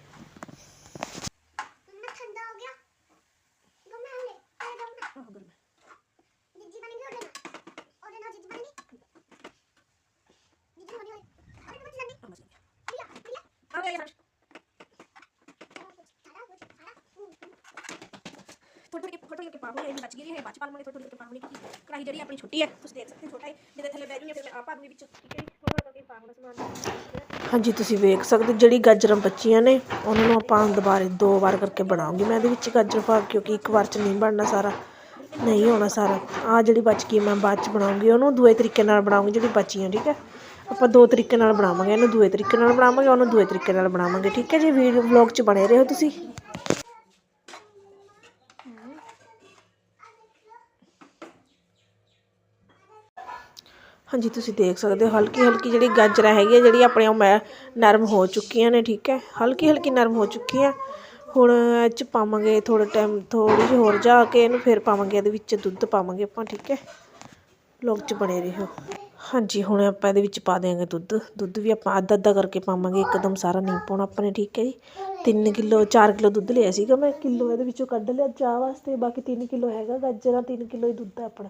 ਕੜਾਹੀ ਜਿਹੜੀ ਆਪਣੀ ਛੋਟੀ ਹੈ ਤੁਸੀਂ ਦੇਖ ਸਕਦੇ ਹੋ ਛੋਟਾ ਹੈ ਜਿਹਦੇ ਥੱਲੇ ਬੈਜੂ ਨੇ ਫਿਰ ਆਪਾਂ ਆਪਣੇ ਵਿੱਚ ਠੀਕ ਹੈ ਥੋੜਾ ਥੋੜਾ ਕਰਕੇ ਪਾਉਣ ਦਾ ਸਮਾਨ। ਹਾਂਜੀ, ਤੁਸੀਂ ਵੇਖ ਸਕਦੇ ਹੋ ਜਿਹੜੀ ਗਾਜਰਾਂ ਬੱਚੀਆਂ ਨੇ, ਉਹਨਾਂ ਨੂੰ ਆਪਾਂ ਦੁਬਾਰੇ ਦੋ ਵਾਰ ਕਰਕੇ ਬਣਾਉਂਗੀ। ਮੈਂ ਇਹਦੇ ਵਿੱਚ ਗਾਜਰ ਪਾ ਕਿਉਂਕਿ ਇੱਕ ਵਾਰ ਚ ਨਹੀਂ ਬਣਨਾ ਸਾਰਾ, ਨਹੀਂ ਹੋਣਾ ਸਾਰਾ। ਆ ਜਿਹੜੀ ਬਚ ਗਈ, ਮੈਂ ਬਾਅਦ ਚ ਬਣਾਉਂਗੀ, ਉਹਨੂੰ ਦੂਏ ਤਰੀਕੇ ਨਾਲ ਬਣਾਉਂਗੀ ਜਿਹੜੀ ਬਚੀਆਂ, ਠੀਕ ਹੈ? ਆਪਾਂ ਦੋ ਤਰੀਕੇ ਨਾਲ ਬਣਾਵਾਂਗੇ, ਇਹਨੂੰ ਦੂਏ ਤਰੀਕੇ ਨਾਲ ਬਣਾਵਾਂਗੇ, ਉਹਨੂੰ ਦੂਏ ਤਰੀਕੇ ਨਾਲ ਬਣਾਵਾਂਗੇ, ਠੀਕ ਹੈ ਜੀ? ਵੀਡੀਓ, ਵਲੌਗ ਚ ਬਣੇ ਰਹੋ ਤੁਸੀਂ। ਹਾਂਜੀ, ਤੁਸੀਂ ਦੇਖ ਸਕਦੇ ਹੋ ਹਲਕੀ ਹਲਕੀ ਜਿਹੜੀ ਗਾਜਰਾਂ ਹੈਗੀਆਂ ਜਿਹੜੀ ਆਪਣੇ ਉਹ ਮੈਂ ਨਰਮ ਹੋ ਚੁੱਕੀਆਂ ਨੇ, ਠੀਕ ਹੈ? ਹਲਕੀ ਹਲਕੀ ਨਰਮ ਹੋ ਚੁੱਕੀਆਂ। ਹੁਣ ਇਹ 'ਚ ਪਾਵਾਂਗੇ ਥੋੜਾ ਟਾਈਮ ਥੋੜੀ ਜਿਹੀ ਹੋਰ ਜਾ ਕੇ ਇਹਨੂੰ ਫਿਰ ਪਾਵਾਂਗੇ, ਇਹਦੇ ਵਿੱਚ ਦੁੱਧ ਪਾਵਾਂਗੇ ਆਪਾਂ, ਠੀਕ ਹੈ? ਲੋਕ 'ਚ ਬਣੇ ਰਹੋ। ਹਾਂਜੀ, ਹੁਣ ਆਪਾਂ ਇਹਦੇ ਵਿੱਚ ਪਾ ਦਿਆਂਗੇ ਦੁੱਧ। ਦੁੱਧ ਵੀ ਆਪਾਂ ਅੱਧਾ ਅੱਧਾ ਕਰਕੇ ਪਾਵਾਂਗੇ, ਇੱਕਦਮ ਸਾਰਾ ਨਹੀਂ ਪਾਉਣਾ ਆਪਾਂ ਨੇ, ਠੀਕ ਹੈ ਜੀ? 3 ਕਿਲੋ 4 ਕਿਲੋ ਦੁੱਧ ਲਿਆ ਸੀਗਾ ਮੈਂ, ਕਿਲੋ ਇਹਦੇ ਵਿੱਚੋਂ ਕੱਢ ਲਿਆ, ਚਾਹ ਵਾਸਤੇ, ਬਾਕੀ 3 ਕਿਲੋ ਹੈਗਾ ਗਾਜਰਾਂ 3 ਕਿਲੋ ਹੀ ਦੁੱਧ ਹੈ ਆਪਣਾ।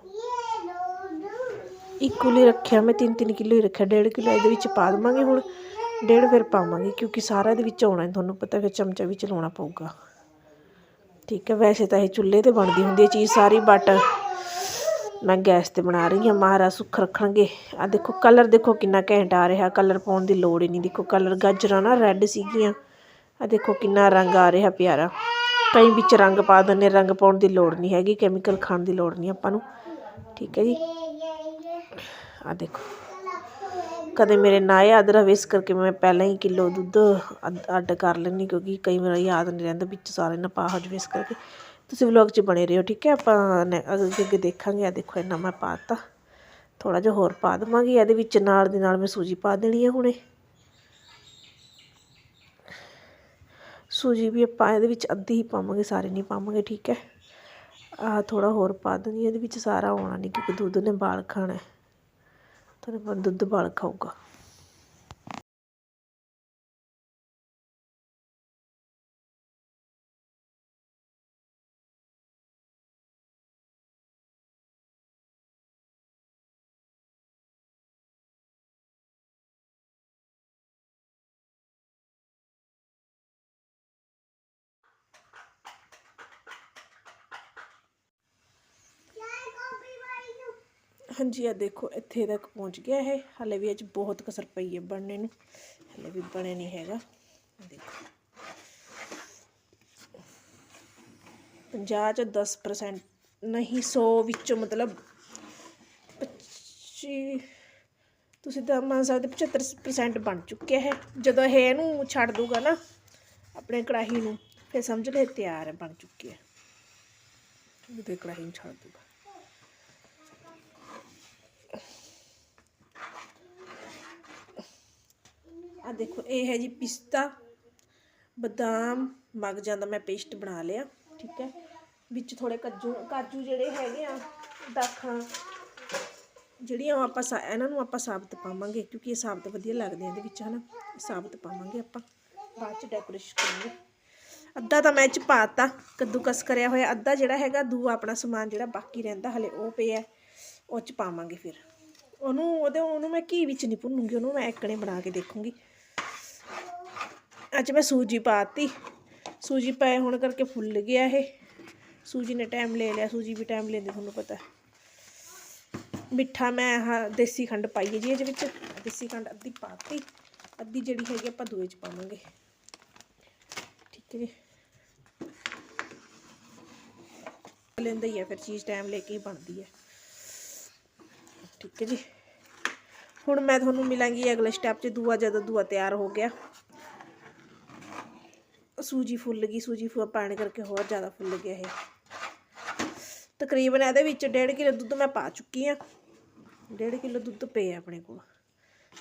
ਇਕੁਅਲੀ ਰੱਖਿਆ, ਮੈਂ 3-3 ਕਿਲੋ ਹੀ ਰੱਖਿਆ 1.5 ਕਿਲੋ ਇਹਦੇ ਵਿੱਚ ਪਾ ਦੇਵਾਂਗੇ ਹੁਣ, ਡੇਢ ਫਿਰ ਪਾਵਾਂਗੇ ਕਿਉਂਕਿ ਸਾਰਾ ਇਹਦੇ ਵਿੱਚ ਆਉਣਾ ਤੁਹਾਨੂੰ ਪਤਾ ਫਿਰ ਚਮਚਾ ਵੀ ਚਲਾਉਣਾ ਪਊਗਾ। ਠੀਕ ਹੈ, ਵੈਸੇ ਤਾਂ ਇਹ ਚੁੱਲ੍ਹੇ ਤੇ ਬਣਦੀ ਹੁੰਦੀ ਹੈ ਚੀਜ਼ ਸਾਰੀ ਬਟ ਮੈਂ ਗੈਸ ਤੇ ਬਣਾ ਰਹੀ ਹਾਂ, ਮਹਾਰਾਜ ਸੁੱਖ ਰੱਖਣਗੇ। ਆ ਦੇਖੋ ਕਲਰ ਦੇਖੋ ਕਿੰਨਾ ਘੈਂਟ ਆ ਰਿਹਾ ਕਲਰ ਪਾਉਣ ਦੀ ਲੋੜ ਹੀ ਨਹੀਂ। ਦੇਖੋ ਕਲਰ ਗਾਜਰਾਂ ਨਾ ਰੈੱਡ ਸੀਗੀਆਂ। ਆ ਦੇਖੋ ਕਿੰਨਾ ਰੰਗ ਆ ਰਿਹਾ ਪਿਆਰਾ। ਕਈ ਵਿੱਚ ਰੰਗ ਪਾ ਦਿੰਦੇ ਰੰਗ ਪਾਉਣ ਦੀ ਲੋੜ ਨਹੀਂ ਹੈਗੀ ਕੈਮੀਕਲ ਖਾਣ ਦੀ ਲੋੜ ਨਹੀਂ ਆਪਾਂ ਨੂੰ। ਠੀਕ ਹੈ ਜੀ। ਆ ਦੇਖੋ। ਕਦੇ ਮੇਰੇ ਨਾ ਯਾਦ ਰਵੇ, ਇਸ ਕਰਕੇ ਮੈਂ ਪਹਿਲਾਂ ਹੀ ਕਿਲੋ ਦੁੱਧ ਅੱਡ- ਕਰ ਲੈਂਦੀ ਕਿਉਂਕਿ ਕਈ ਵਾਰ ਯਾਦ ਨਹੀਂ ਰਹਿੰਦਾ ਵਿੱਚ ਸਾਰੇ ਨਾ ਪਾ ਹੋ ਜਾਵੇ ਇਸ ਕਰਕੇ। ਤੁਸੀਂ ਵਲੌਗ 'ਚ ਬਣੇ ਰਹੋ, ਠੀਕ ਹੈ? ਆਪਾਂ ਨੇ- ਅੱਗੇ ਅੱਗੇ ਦੇਖਾਂਗੇ ਆ ਦੇਖੋ ਇੰਨਾ ਮੈਂ ਪਾਤਾ ਥੋੜਾ ਜਿਹਾ ਹੋਰ ਪਾ ਦੇਵਾਂਗੀ, ਇਹਦੇ ਵਿੱਚ ਨਾਲ ਦੀ ਨਾਲ ਮੈਂ ਸੂਜੀ ਪਾ ਦੇਣੀ ਹੈ ਹੁਣੇ। ਸੂਜੀ ਵੀ ਆਪਾਂ ਇਹਦੇ ਵਿੱਚ ਅੱਧੀ ਹੀ ਪਾਵਾਂਗੇ, ਸਾਰੇ ਨਹੀਂ ਪਾਵਾਂਗੇ, ਠੀਕ ਹੈ? ਆ ਥੋੜਾ ਹੋਰ ਪਾ ਦਿੰਦੀ ਇਹਦੇ ਵਿੱਚ ਸਾਰਾ ਆਉਣਾ ਨਹੀਂ, ਕਿਉਂਕਿ ਦੁੱਧ ਨੇ ਬਾਲ ਖਾਣਾ ਫਿਰ ਤੁਹਾਨੂੰ ਪਤਾ ਦੁੱਧ ਬਾਲ ਖਾਊਗਾ। ਹਾਂਜੀ ਆ ਦੇਖੋ, ਇੱਥੇ ਤੱਕ ਪਹੁੰਚ ਗਿਆ ਇਹ। ਹਲੇ ਵੀ ਇਹ 'ਚ ਬਹੁਤ ਕਸਰ ਪਈ ਹੈ ਬਣਨੇ ਨੂੰ। ਹਲੇ ਵੀ ਬਣੇ ਨਹੀਂ ਹੈਗਾ। ਦੇਖੋ। 50 ਚ 10% ਨਹੀਂ 100 ਵਿੱਚੋਂ ਮਤਲਬ 25 ਤੁਸੀਂ ਤਾਂ ਮੰਨ ਸਕਦੇ 75% ਬਣ ਚੁੱਕਿਆ ਹੈ। ਜਦੋਂ ਇਹ ਇਹਨੂੰ ਛੱਡ ਦੂਗਾ ਨਾ, ਆਪਣੇ ਕੜਾਹੀ ਨੂੰ, ਫਿਰ ਸਮਝ ਲੈ ਤਿਆਰ ਹੈ ਬਣ ਚੁੱਕੀ ਹੈ। ਉਹਦੇ ਕੜਾਹੀ ਨੂੰ ਛੱਡ ਦੂਗਾ ਆ ਦੇਖੋ, ਇਹ ਹੈ ਜੀ ਪਿਸਤਾ, ਬਦਾਮ ਮਗਜਾਂ ਦਾ ਮੈਂ ਪੇਸਟ ਬਣਾ ਲਿਆ, ਠੀਕ ਹੈ। ਵਿੱਚ ਥੋੜੇ ਕੱਜੂ, ਕਾਜੂ ਜਿਹੜੇ ਹੈਗੇ ਆ, ਦਾਖਾਂ, ਜਿਹੜੀਆਂ ਉਹ ਆਪਾਂ ਸਾ- ਇਹਨਾਂ ਨੂੰ ਆਪਾਂ ਸਾਬਤ ਪਾਵਾਂਗੇ, ਕਿਉਂਕਿ ਇਹ ਸਾਬਤ ਵਧੀਆ ਲੱਗਦੇ ਆ ਇਹਦੇ ਵਿੱਚ, ਹਨਾ। ਇਹ ਸਾਬਤ ਪਾਵਾਂਗੇ ਆਪਾਂ, ਬਾਅਦ ਚ ਡੈਕੋਰੇਸ਼ਨ ਕਰਾਂਗੇ। ਅੱਧਾ ਤਾਂ ਮੈਂ ਇਹ ਚ ਪਾਤਾ, ਕੱਦੂਕਸ ਕਰਿਆ ਹੋਇਆ, ਅੱਧਾ ਜਿਹੜਾ ਹੈਗਾ ਦੂ ਆਪਣਾ ਸਮਾਨ ਜਿਹੜਾ ਬਾਕੀ ਰਹਿੰਦਾ, ਹਲੇ ਉਹ ਪਿਆ ਉਹ ਚ ਪਾਵਾਂਗੇ ਫਿਰ। ਉਹਨੂੰ, ਉਹਦੇ, ਉਹਨੂੰ ਮੈਂ ਘੀ ਵਿੱਚ ਨਹੀਂ ਭੁੰਨੂਗੀ, ਉਹਨੂੰ ਮੈਂ ਇੱਕਣੇ ਬਣਾ ਕੇ ਦੇਖੂੰਗੀ। ਅੱਜ ਮੈਂ ਸੂਜੀ ਪਾਤੀ। ਸੂਜੀ ਪਏ ਹੋਣ ਕਰਕੇ ਫੁੱਲ ਗਿਆ ਇਹ। ਸੂਜੀ ਨੇ ਟਾਈਮ ਲੈ ਲਿਆ, ਸੂਜੀ ਵੀ ਟਾਈਮ ਲੈਂਦੀ ਤੁਹਾਨੂੰ ਪਤਾ। ਮਿੱਠਾ ਮੈਂ ਆਹ ਦੇਸੀ ਖੰਡ ਪਾਈ ਹੈ ਜੀ ਇਹਦੇ ਵਿੱਚ। ਦੇਸੀ ਖੰਡ ਅੱਧੀ ਪਾਤੀ, ਅੱਧੀ ਜਿਹੜੀ ਹੈਗੀ ਆਪਾਂ ਦੋਏ ਚ ਪਾਵਾਂਗੇ। ਠੀਕ ਹੈ ਜੀ। ਲੈਂਦਾ ਹੀ ਹੈ ਫਿਰ ਚੀਜ਼ ਟਾਈਮ ਲੈ ਕੇ ਹੀ ਬਣਦੀ ਹੈ। ਠੀਕ ਹੈ ਜੀ। ਹੁਣ ਮੈਂ ਤੁਹਾਨੂੰ ਮਿਲਾਂਗੀ ਅਗਲੇ ਸਟੈਪ 'ਚ, ਦੂਆ ਜਦੋਂ ਦੂਆ ਤਿਆਰ ਹੋ ਗਿਆ। ਸੂਜੀ ਫੁੱਲ ਗਈ, ਸੂਜੀ ਫੁੱਲ ਪਾਣੀ ਕਰਕੇ ਹੋਰ ਜ਼ਿਆਦਾ ਫੁੱਲ ਗਿਆ ਇਹ। ਤਕਰੀਬਨ ਇਹਦੇ ਵਿੱਚ 1.5 ਕਿਲੋ ਦੁੱਧ ਮੈਂ ਪਾ ਚੁੱਕੀ ਆ 1.5 ਕਿਲੋ ਦੁੱਧ ਪਿਆ ਆਪਣੇ ਕੋਲ।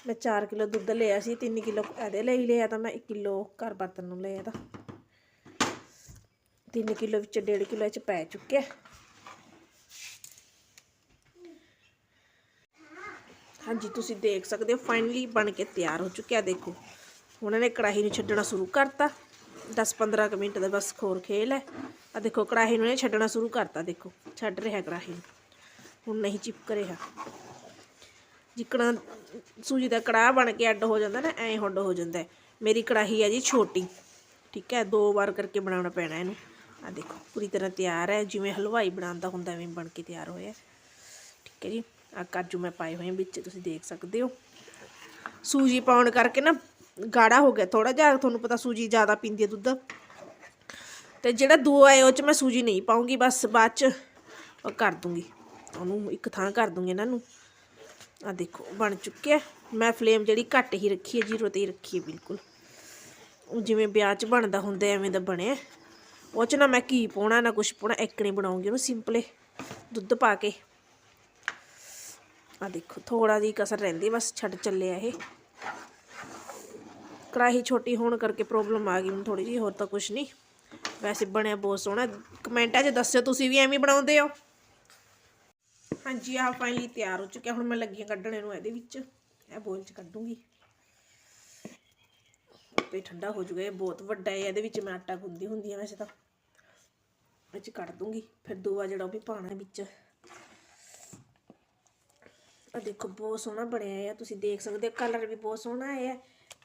ਮੈਂ 4 ਕਿਲੋ ਦੁੱਧ ਲਿਆ ਸੀ 3 ਕਿਲੋ ਇਹਦੇ ਲਈ ਲਿਆ ਤਾਂ ਮੈਂ 1 ਕਿਲੋ ਘਰ ਬਰਤਨ ਨੂੰ ਲਿਆ ਤਾਂ। 3 ਕਿਲੋ ਵਿੱਚ 1.5 ਕਿਲੋ ਇਹ ਚ ਪੈ ਚੁੱਕਿਆ। ਹਾਂਜੀ, ਤੁਸੀਂ ਦੇਖ ਸਕਦੇ ਹੋ ਫਾਈਨਲੀ ਬਣ ਕੇ ਤਿਆਰ ਹੋ ਚੁੱਕਿਆ, ਦੇਖੋ। ਉਹਨਾਂ ਨੇ ਕੜਾਹੀ ਨੂੰ ਛੱਡਣਾ ਸ਼ੁਰੂ ਕਰਤਾ। 10-15 ਕੁ ਮਿੰਟ ਦਾ ਬਸ ਖੋਰ ਖੇਲ ਹੈ। ਆ ਦੇਖੋ, ਕੜਾਹੀ ਨੂੰ ਇਹਨੇ ਛੱਡਣਾ ਸ਼ੁਰੂ ਕਰਤਾ, ਦੇਖੋ। ਛੱਡ ਰਿਹਾ ਕੜਾਹੀ ਨੂੰ। ਹੁਣ ਨਹੀਂ ਚਿਪਕ ਰਿਹਾ। ਜਿੱਕਣਾ ਸੂਜੀ ਦਾ ਕੜਾਹ ਬਣ ਕੇ ਅੱਡ ਹੋ ਜਾਂਦਾ ਨਾ, ਐਂ ਹੁੱਡ ਹੋ ਜਾਂਦਾ ਮੇਰੀ ਕੜਾਹੀ ਹੈ ਜੀ ਛੋਟੀ, ਠੀਕ ਹੈ? ਦੋ ਵਾਰ ਕਰਕੇ ਬਣਾਉਣਾ ਪੈਣਾ ਇਹਨੂੰ। ਆ ਦੇਖੋ, ਪੂਰੀ ਤਰ੍ਹਾਂ ਤਿਆਰ ਹੈ। ਜਿਵੇਂ ਹਲਵਾਈ ਬਣਾਉਂਦਾ ਹੁੰਦਾ, ਐਵੇਂ ਬਣ ਕੇ ਤਿਆਰ ਹੋਇਆ। ਠੀਕ ਹੈ ਜੀ? ਆ ਕਾਜੂ ਮੈਂ ਪਾਏ ਹੋਏ ਵਿੱਚ, ਤੁਸੀਂ ਦੇਖ ਸਕਦੇ ਹੋ। ਸੂਜੀ ਪਾਉਣ ਕਰਕੇ ਨਾ ਗਾੜਾ ਹੋ ਗਿਆ ਥੋੜਾ ਜਿਹਾ ਤੁਹਾਨੂੰ ਪਤਾ ਸੂਜੀ ਜ਼ਿਆਦਾ ਪੀਂਦੀ ਹੈ ਦੁੱਧ। ਤੇ ਜਿਹੜਾ ਦੋ ਹੈ ਉਹ ਚ ਮੈਂ ਸੂਜੀ ਨਹੀਂ ਪਾਉਂਗੀ, ਬਸ ਬਾਅਦ ਚ ਉਹ ਕਰ ਦੂੰਗੀ। ਉਹਨੂੰ ਇੱਕ ਥਾਂ ਕਰ ਦੂੰਗੀ ਇਹਨਾਂ ਨੂੰ। ਆ ਦੇਖੋ, ਬਣ ਚੁੱਕਿਆ ਮੈਂ ਫਲੇਮ ਜਿਹੜੀ ਘੱਟ ਹੀ ਰੱਖੀ ਹੈ, ਜੀਰੋ ਤੇ ਹੀ ਰੱਖੀ ਹੈ ਬਿਲਕੁਲ। ਜਿਵੇਂ ਵਿਆਹ 'ਚ ਬਣਦਾ ਹੁੰਦਾ, ਐਵੇਂ ਦਾ ਬਣਿਆ ਉਹ 'ਚ ਨਾ ਮੈਂ ਘੀ ਪਾਉਣਾ, ਨਾ ਕੁਛ ਪਾਉਣਾ, ਇੱਕ ਨਹੀਂ ਬਣਾਉਂਗੀ ਉਹਨੂੰ, ਸਿੰਪਲੇ ਦੁੱਧ ਪਾ ਕੇ। ਆ ਦੇਖੋ ਥੋੜਾ ਜਿਹੀ ਕਸਰ ਰਹਿੰਦੀ ਬਸ ਛੱਡ ਚੱਲਿਆ ਇਹ। ਕੜਾਹੀ ਛੋਟੀ ਹੋਣ ਕਰਕੇ ਪ੍ਰੋਬਲਮ ਆ ਗਈ ਮੈਨੂੰ ਥੋੜੀ ਜਿਹੀ ਹੋਰ ਤਾਂ ਕੁਛ ਨਹੀਂ। ਵੈਸੇ ਬਣਿਆ ਬਹੁਤ ਸੋਹਣਾ। ਕਮੈਂਟਾਂ 'ਚ ਦੱਸਿਓ ਤੁਸੀਂ ਵੀ ਐਵੇਂ ਬਣਾਉਂਦੇ ਹੋ। ਹਾਂਜੀ, ਆਹ ਫਾਈਨਲੀ ਤਿਆਰ ਹੋ ਚੁੱਕਿਆ। ਹੁਣ ਮੈਂ ਲੱਗੀ ਹਾਂ ਕੱਢਣ ਇਹਨੂੰ ਇਹਦੇ ਵਿੱਚ। ਇਹ ਬੋਲ 'ਚ ਕੱਢੂੰਗੀ। ਆਪੇ ਠੰਡਾ ਹੋ ਜਾਊਗਾ। ਇਹ ਬਹੁਤ ਵੱਡਾ ਹੈ। ਇਹਦੇ ਵਿੱਚ ਮੈਂ ਆਟਾ ਗੁੰਦੀ ਹੁੰਦੀ ਆ ਵੈਸੇ ਤਾਂ। ਇਹ 'ਚ ਕੱਢ ਦੂੰਗੀ। ਫਿਰ ਦੂਆ ਜਿਹੜਾ ਉਹ ਵੀ ਪਾਣਾ ਵਿੱਚ। ਆ ਦੇਖੋ, ਬਹੁਤ ਸੋਹਣਾ ਬਣਿਆ ਹੈ। ਤੁਸੀਂ ਦੇਖ ਸਕਦੇ ਹੋ ਕਲਰ ਵੀ ਬਹੁਤ ਸੋਹਣਾ ਆਇਆ ਹੈ।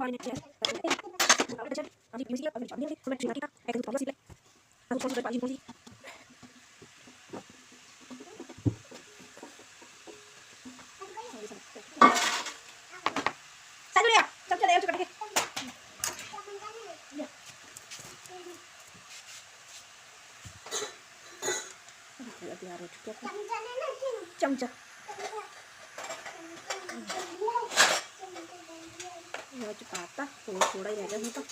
ਚੱਲ ਬੜੀ ਬੜੀ ਠੰਡਾ ਹੈ ਪਾਣੀ ਚ ਆਪਣੇ ਚੱਲ ਅਜੀ ਪੀਸੀ ਆਪਣੇ ਚਾਹਨੀ ਹੈ ਮੈਂ ਚੀਨਾ ਕੀ ਇੱਕ ਤੋਂ ਸੀ ਲੈ ਅਜੇ ਕੋਲ ਪਾਜੀ ਕੋਲ ਚੱਲ ਲਿਆ ਚੱਲ ਚੱਲ ਇਹ ਚ ਕੱਟ ਕੇ ਤਿਆਰ ਹੋ ਚੁੱਕਿਆ ਚਮਚਾ ਇਹ ਚ ਪਾਤਾ ਥੋੜਾ ਥੋੜਾ ਹੀ ਰਹਿ ਗਿਆ ਹੁਣ ਤਾਂ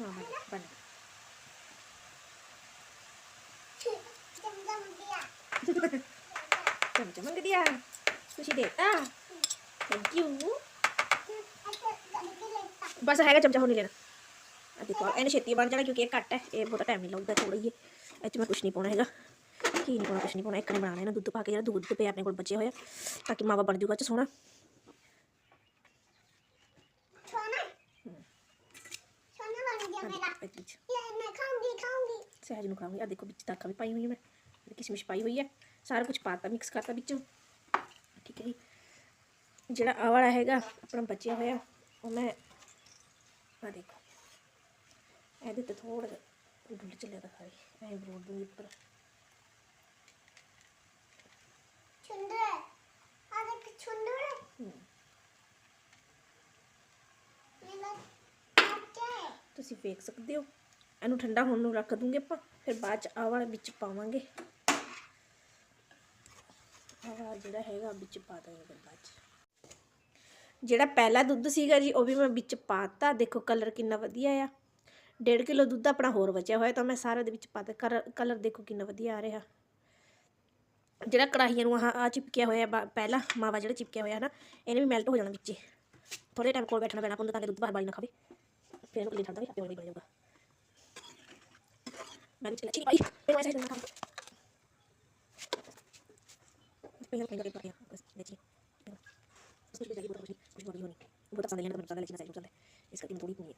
ਹਾਂ ਬਣ ਗਿਆ, ਬਣ ਗਿਆ। ਚਮਚਾ ਮੰਗ ਦਿਆ ਖੁਸ਼ੀ ਦੇ ਆ ਥੈਂਕ ਯੂ ਬਸ ਹੈਗਾ ਚਮਚਾ ਨਹੀਂ ਲੈਣਾ ਆ ਦੇਖੋ ਇਹਨੇ ਛੇਤੀ ਬਣ ਜਾਣਾ ਕਿਉਂਕਿ ਇਹ ਘੱਟ ਹੈ ਇਹ ਬਹੁਤਾ ਟਾਈਮ ਨਹੀਂ ਲੱਗਦਾ ਥੋੜਾ ਹੀ ਇਹ 'ਚ ਮੈਂ ਕੁਛ ਨਹੀਂ ਪਾਉਣਾ ਹੈਗਾ ਕੀ ਨਹੀਂ ਪਾਉਣਾ ਕੁਛ ਨਹੀਂ ਪਾਉਣਾ ਇੱਕ ਨੇ ਬਣਾਉਣਾ ਇਹਨਾਂ ਦੁੱਧ ਪਾ ਕੇ ਜਿਹੜਾ ਦੁੱਧ ਪਿਆ ਆਪਣੇ ਕੋਲ ਬਚੇ ਹੋਇਆ ਤਾਂ ਕਿ ਮਾਵਾ ਬਣ ਜੂਗਾ ਚ ਸੋਹਣਾ ਸਹਿਜ ਨੂੰ ਖਾਵਾਂਗੇ ਆ ਦੇਖੋ ਵਿੱਚ ਦਾਖਾ ਵੀ ਪਾਈ ਹੋਈ ਹੈ ਮੈਂ ਕਿਸ਼ਮਿਸ਼ ਪਾਈ ਹੋਈ ਹੈ ਸਾਰਾ ਕੁਝ ਪਾਤਾ ਮਿਕਸ ਕਰਤਾ ਵਿੱਚੋਂ। ਠੀਕ ਹੈ ਜੀ। ਜਿਹੜਾ ਆਹ ਵਾਲਾ ਹੈਗਾ ਆਪਣਾ ਬਚਿਆ ਹੋਇਆ ਉਹ ਮੈਂ ਆ ਦੇਖੋ। ਇਹਦੇ ਤੇ ਥੋੜਾ ਜਿਹਾ ਡੁੱਲ ਚੱਲਿਆ ਤਾਂ ਖਾਈ ਐਂ ਬਰੋੜ ਦੂੰਗੀ ਉੱਪਰ। ਤੁਸੀਂ ਵੇਖ ਸਕਦੇ ਹੋ। ਇਹਨੂੰ ਠੰਡਾ ਹੋਣ ਨੂੰ ਰੱਖ ਦੂੰਗੇ ਆਪਾਂ ਫਿਰ ਬਾਅਦ ਚ ਆਹ ਵਾਲਾ ਵਿੱਚ ਪਾਵਾਂਗੇ। ਆਹ ਜਿਹੜਾ ਹੈਗਾ ਵਿੱਚ ਪਾ ਦਾਂਗੇ ਫਿਰ ਬਾਅਦ ਚ। ਜਿਹੜਾ ਪਹਿਲਾ ਦੁੱਧ ਸੀਗਾ ਜੀ, ਉਹ ਵੀ ਮੈਂ ਵਿੱਚ ਪਾਤਾ ਦੇਖੋ ਕਲਰ ਕਿੰਨਾ ਵਧੀਆ ਆ। ਡੇਢ ਕਿਲੋ ਦੁੱਧ ਆਪਣਾ ਹੋਰ ਬਚਿਆ ਹੋਇਆ, ਤਾਂ ਮੈਂ ਸਾਰਾ ਦੇ ਵਿੱਚ ਪਾਤਾ ਕਲਰ ਦੇਖੋ ਕਿੰਨਾ ਵਧੀਆ ਆ ਰਿਹਾ। ਜਿਹੜਾ ਕੜਾਹੀਆਂ ਨੂੰ ਆ ਚਿਪਕਿਆ ਹੋਇਆ ਪਹਿਲਾ ਮਾਵਾ ਜਿਹੜਾ ਚਿਪਕਿਆ ਹੋਇਆ ਨਾ, ਇਹਨੇ ਵੀ ਮੈਲਟ ਹੋ ਜਾਣਾ ਵਿੱਚੇ। ਥੋੜੇ ਟਾਈਮ ਕੋਲ ਬੈਠਣਾ ਪੈਣਾ ਪੁੰਨ ਤਾਂ ਕਿ ਦੁੱਧ ਬਾਹਰ ਬਾਰ ਨਾ ਖਾਵੇ। ਫਿਰ ਉਹ ਲਈ ਠੰਡਾ ਵੀ, ਆਪੇ ਹੋਣੀ ਬਣ ਜਾਊਗਾ। ਮੈਂ ਵੀ ਚਲਾ ਚੀਨੀ ਪਾਈ ਮੈਂ ਚਾਹੀਦਾ ਨਾ ਖਾਂ ਪਹਿਲਾਂ ਕਹਿੰਦਾ ਦੇ ਪਾਇਆ ਬਸ ਦੇਖੀ ਉਸ ਕੁਝ ਵੀ ਜਾਈ ਬੋਲ ਕੁਝ ਕੁਝ ਬੋਲੀ ਹੋਣੀ ਬਹੁਤ ਪਸੰਦ ਹੈ ਨਾ ਮੈਨੂੰ ਪਸੰਦ ਹੈ ਲੇਕਿਨ ਸਾਈਡ ਨੂੰ ਚੱਲਦਾ ਇਸ ਕਰਕੇ ਮੈਂ ਥੋੜੀ ਪੂਰੀ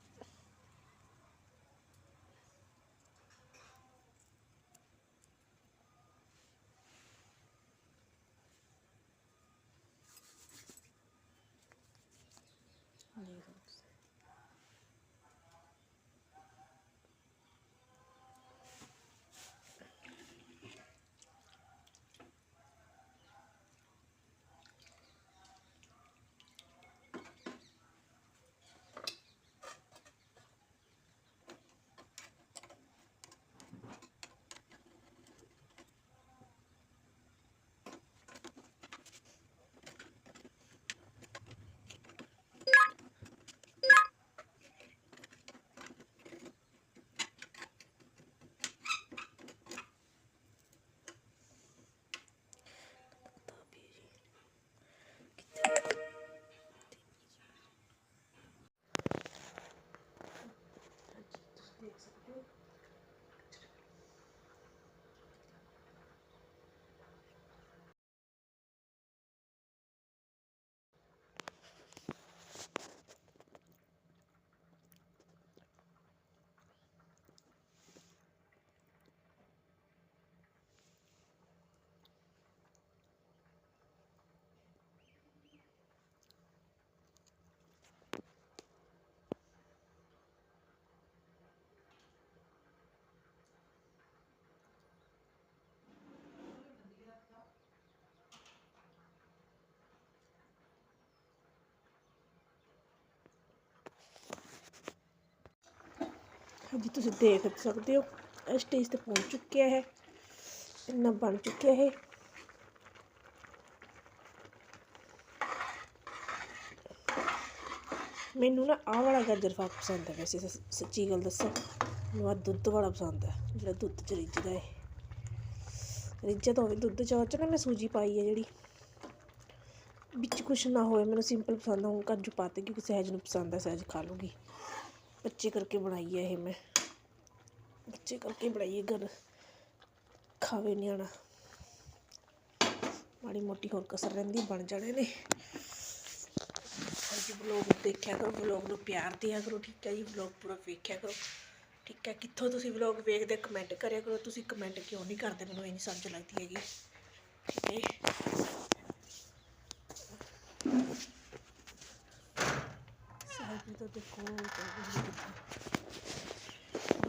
ਹਾਂਜੀ, ਤੁਸੀਂ ਦੇਖ ਸਕਦੇ ਹੋ, ਇਹ ਸਟੇਜ ਤੇ ਪਹੁੰਚ ਚੁੱਕਿਆ ਹੈ, ਇੰਨਾ ਬਣ ਚੁੱਕਿਆ ਹੈ ਮੈਨੂੰ ਨਾ ਆਹ ਵਾਲਾ ਗਾਜਰ ਫਾਕ ਪਸੰਦ ਹੈ ਵੈਸੇ ਸੱਚੀ ਗੱਲ ਦੱਸਾਂ। ਮੈਨੂੰ ਆਹ ਦੁੱਧ ਵਾਲਾ ਪਸੰਦ ਹੈ, ਜਿਹੜਾ ਦੁੱਧ ਚ ਰਿੱਝਦਾ ਹੈ ਰਿੱਝਾ ਤਾਂ ਹੋਵੇ ਦੁੱਧ ਚ, ਉਹ 'ਚ ਨਾ ਮੈਂ ਸੂਜੀ ਪਾਈ ਹੈ ਜਿਹੜੀ। ਵਿੱਚ ਕੁਛ ਨਾ ਹੋਵੇ, ਮੈਨੂੰ ਸਿੰਪਲ ਪਸੰਦ ਆ, ਹੁਣ ਕਾਜੂ ਪਾਤੇ ਕਿਉਂਕਿ ਸਹਿਜ ਨੂੰ ਪਸੰਦ ਹੈ ਸਹਿਜ ਖਾ ਲੂਗੀ। ਬੱਚੇ ਕਰਕੇ ਬਣਾਈ ਹੈ ਇਹ ਮੈਂ। ਬੱਚੇ ਕਰਕੇ ਬਣਾਈ ਹੈ ਘਰ। ਖਾਵੇ ਨਿਆਣਾ। ਮਾੜੀ ਮੋਟੀ ਹੋਰ ਕਸਰ ਰਹਿੰਦੀ, ਬਣ ਜਾਣੇ ਨੇ। ਜੀ ਵਲੋਗ ਦੇਖਿਆ ਕਰੋ ਵਲੋਗ ਨੂੰ ਪਿਆਰ ਦਿਆ ਕਰੋ, ਠੀਕ ਹੈ ਜੀ? ਵਲੋਗ ਪੂਰਾ ਵੇਖਿਆ ਕਰੋ। ਠੀਕ ਹੈ, ਕਿੱਥੋਂ ਤੁਸੀਂ ਵਲੋਗ ਵੇਖਦੇ ਕਮੈਂਟ ਕਰਿਆ ਕਰੋ। ਤੁਸੀਂ ਕਮੈਂਟ ਕਿਉਂ ਨਹੀਂ ਕਰਦੇ? ਮੈਨੂੰ ਇਹ ਨਹੀਂ ਸਮਝ ਲੱਗਦੀ ਹੈਗੀ। ਠੀਕ ਹੈ ਤੋਂ ਦੇਖੋ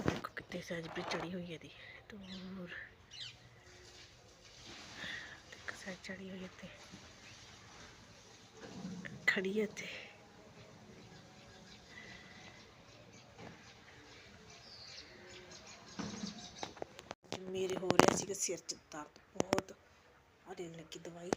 ਦੇਖੋ। ਕਿੱਥੇ ਸਹਿਜ ਵੀ ਚੜੀ ਹੋਈ ਹੈ ਦੀ ਦੂਰ ਦੇਖੋ ਸਹਿਜ ਚੜੀ ਹੋਈ ਹੈ ਤੇ ਖੜੀ ਹੈ ਤੇ ਮੇਰੇ ਹੋ ਰਿਹਾ ਸੀਗਾ ਸਿਰ ਚ ਦਰਦ, ਬਹੁਤ। ਆ ਦੇਣ ਲੱਗੀ ਦਵਾਈ।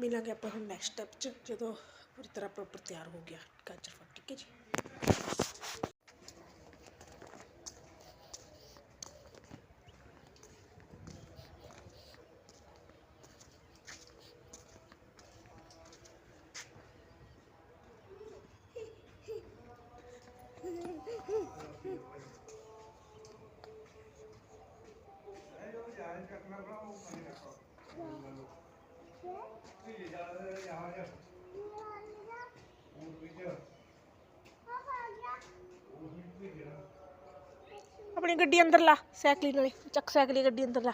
ਮਿਲਾਂਗੇ ਆਪਾਂ ਹੁਣ ਨੈਕਸਟ ਸਟੈਪ 'ਚ, ਜਦੋਂ ਪੂਰੀ ਤਰ੍ਹਾਂ ਪ੍ਰੋਪਰ ਤਿਆਰ ਹੋ ਗਿਆ ਗਾਜਰ ਫਟ ਠੀਕ ਹੈ ਜੀ ਆਪਣੀ ਗੱਡੀ ਅੰਦਰ ਲਾ ਸਾਈਕਲੀ ਨਾਲੇ ਚੱਕ ਸਾਈਕਲੀ ਗੱਡੀ ਅੰਦਰ ਲਾ।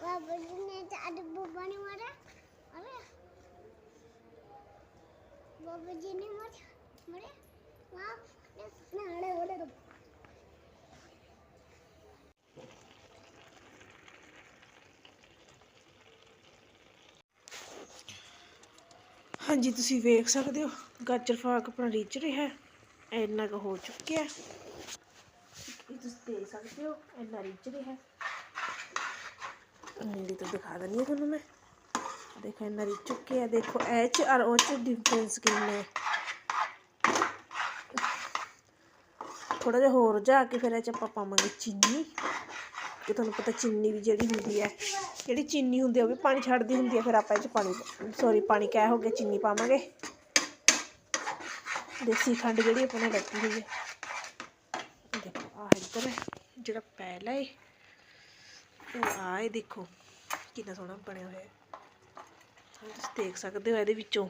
Babu ne ada bubba ne mare. Mare. Babu ji ne mare. Mare. Wow. Nade ode. ਹਾਂਜੀ ਤੁਸੀਂ ਵੇਖ ਸਕਦੇ ਹੋ ਗਾਜਰ ਫਾਕ ਆਪਣਾ ਰਿੱਝ ਰਿਹਾ ਹੈ ਇੰਨਾ ਕੁ ਹੋ ਚੁੱਕਿਆ ਹੈ। ਇਹ ਤੁਸੀਂ ਦੇਖ ਸਕਦੇ ਹੋ ਇੰਨਾ ਰਿੱਝ ਰਿਹਾ ਹੈ ਨੇੜੇ ਤੋਂ ਦਿਖਾ ਦਿੰਦੀ ਹਾਂ ਤੁਹਾਨੂੰ ਮੈਂ। ਦੇਖੋ ਇੰਨਾ ਰਿੱਝ ਚੁੱਕਿਆ ਹੈ। ਦੇਖੋ, ਇਹ ਚ ਔਰ ਉਹ ਚ ਡਿਫਰੈਂਸ ਕਿੰਨਾ ਹੈ। ਥੋੜਾ ਜਿਹਾ ਹੋਰ ਜਾ ਕੇ ਫਿਰ ਇਹ ਚ ਆਪਾਂ ਪਾਵਾਂਗੇ ਚੀਨੀ। ਕਿ ਤੁਹਾਨੂੰ ਪਤਾ ਚੀਨੀ ਵੀ ਜਿਹੜੀ ਹੁੰਦੀ ਹੈ, ਜਿਹੜੀ ਚੀਨੀ ਹੁੰਦੀ ਹੈ ਉਹ ਵੀ ਪਾਣੀ ਛੱਡਦੀ ਹੁੰਦੀ ਹੈ। ਫਿਰ ਆਪਾਂ ਇਹ ਚ ਪਾਣੀ ਸੌਰੀ ਪਾਣੀ ਕਹਿ ਹੋ ਗਿਆ, ਚੀਨੀ ਪਾਵਾਂਗੇ। ਦੇਸੀ ਖੰਡ ਜਿਹੜੀ ਆਪਾਂ ਨੇ ਰੱਖੀ ਹੋਈ ਹੈ। ਦੇਖੋ ਆ ਇੱਧਰ ਜਿਹੜਾ ਪਹਿਲਾ ਹੈ। ਉਹ ਆਹ ਦੇਖੋ, ਕਿੰਨਾ ਸੋਹਣਾ ਬਣਿਆ ਹੋਇਆ ਹੈ। ਤੁਸੀਂ ਦੇਖ ਸਕਦੇ ਹੋ ਇਹਦੇ ਵਿੱਚੋਂ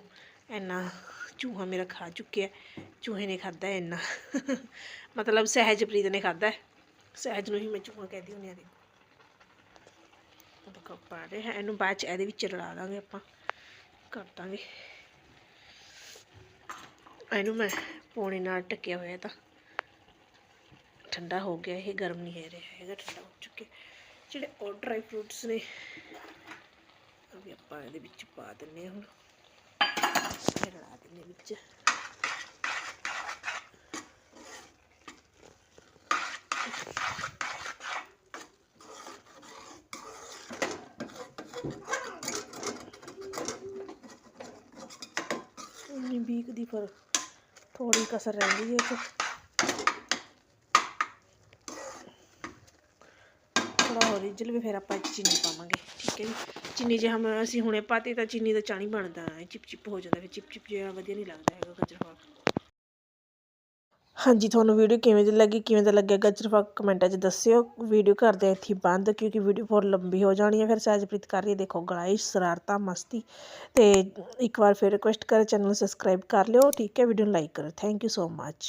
ਇੰਨਾ ਚੂਹਾ ਮੇਰਾ ਖਾ ਚੁੱਕਿਆ ਹੈ। ਚੂਹੇ ਨੇ ਖਾਦਾ ਇੰਨਾ। ਮਤਲਬ ਸਹਿਜਪ੍ਰੀਤ ਨੇ ਖਾਦਾ ਸਹਿਜ ਨੂੰ ਹੀ ਮੈਂ ਚੂਹਾ ਕਹਿੰਦੀ ਹੁੰਦੀ ਆ ਦੇਖੋ। ਦੇਖੋ, ਪਾ ਰਹੇ ਹੈ ਇਹਨੂੰ, ਬਾਅਦ ਚ ਇਹਦੇ ਵਿੱਚ ਰਲਾ ਦਾਂਗੇ ਆਪਾਂ। ਕਰ ਦਾਂਗੇ। ਇਹਨੂੰ ਮੈਂ ਪੌਣੇ ਨਾਲ ਢੱਕਿਆ ਹੋਇਆ ਤਾਂ। ਠੰਡਾ ਹੋ ਗਿਆ, ਇਹ ਗਰਮ ਨਹੀਂ ਹੈ ਰਿਹਾ ਹੈਗਾ ਠੰਡਾ ਹੋ ਚੁੱਕਿਆ ਜਿਹੜੇ ਉਹ ਡਰਾਈ ਫਰੂਟਸ ਨੇ, ਉਹ ਵੀ ਆਪਾਂ ਇਹਦੇ ਵਿੱਚ ਪਾ ਦਿੰਨੇ ਹਾਂ ਹੁਣ। ਰਲਾ ਦਿੰਨੇ ਵਿੱਚ। ਨਹੀਂ ਵੀਕ ਦੀ ਪਰ ਥੋੜੀ ਕਸਰ ਰਹਿੰਦੀ ਹੈ ਇਹ ਥੋੜਾ ਹੋਰ ਰਿੱਝ ਲਵੇ ਫਿਰ ਆਪਾਂ ਇਹ 'ਚ ਚੀਨੀ ਪਾਵਾਂਗੇ, ਠੀਕ ਹੈ ਜੀ। ਚੀਨੀ ਜੇ ਹਮ ਅਸੀਂ ਹੁਣੇ ਪਾਤੀ ਤਾਂ ਚੀਨੀ ਦਾ ਚਾਣੀ ਬਣਦਾ ਹੈ ਚਿਪ ਚਿਪ ਹੋ ਜਾਂਦਾ, ਫਿਰ ਚਿਪ ਚਿਪ ਜਿਹਾ ਵਧੀਆ ਨਹੀਂ ਲੱਗਦਾ ਹੈਗਾ ਗਜਰ ਫਾਕ ਹਾਂਜੀ, ਤੁਹਾਨੂੰ ਵੀਡੀਓ ਕਿਵੇਂ ਦੀ ਲੱਗੀ, ਕਿਵੇਂ ਦਾ ਲੱਗਿਆ ਗਜਰ ਫਾਕ ਕਮੈਂਟਾਂ 'ਚ ਦੱਸਿਓ। ਵੀਡੀਓ ਕਰਦੇ ਹਾਂ ਇੱਥੇ ਹੀ ਬੰਦ, ਕਿਉਂਕਿ ਵੀਡੀਓ ਬਹੁਤ ਲੰਬੀ ਹੋ ਜਾਣੀ ਹੈ। ਫਿਰ ਸਹਿਜਪ੍ਰੀਤ ਕਰ ਰਹੀ ਦੇਖੋ ਗਲਾਇਸ਼ ਸ਼ਰਾਰਤਾਂ, ਮਸਤੀ। ਤੇ ਇੱਕ ਵਾਰ ਫਿਰ ਰਿਕੁਐਸਟ ਕਰ, ਚੈਨਲ ਨੂੰ ਸਬਸਕ੍ਰਾਈਬ ਕਰ ਲਿਓ, ਠੀਕ ਹੈ। ਵੀਡੀਓ ਨੂੰ ਲਾਈਕ ਕਰੋ ਥੈਂਕ ਯੂ ਸੋ ਮੱਚ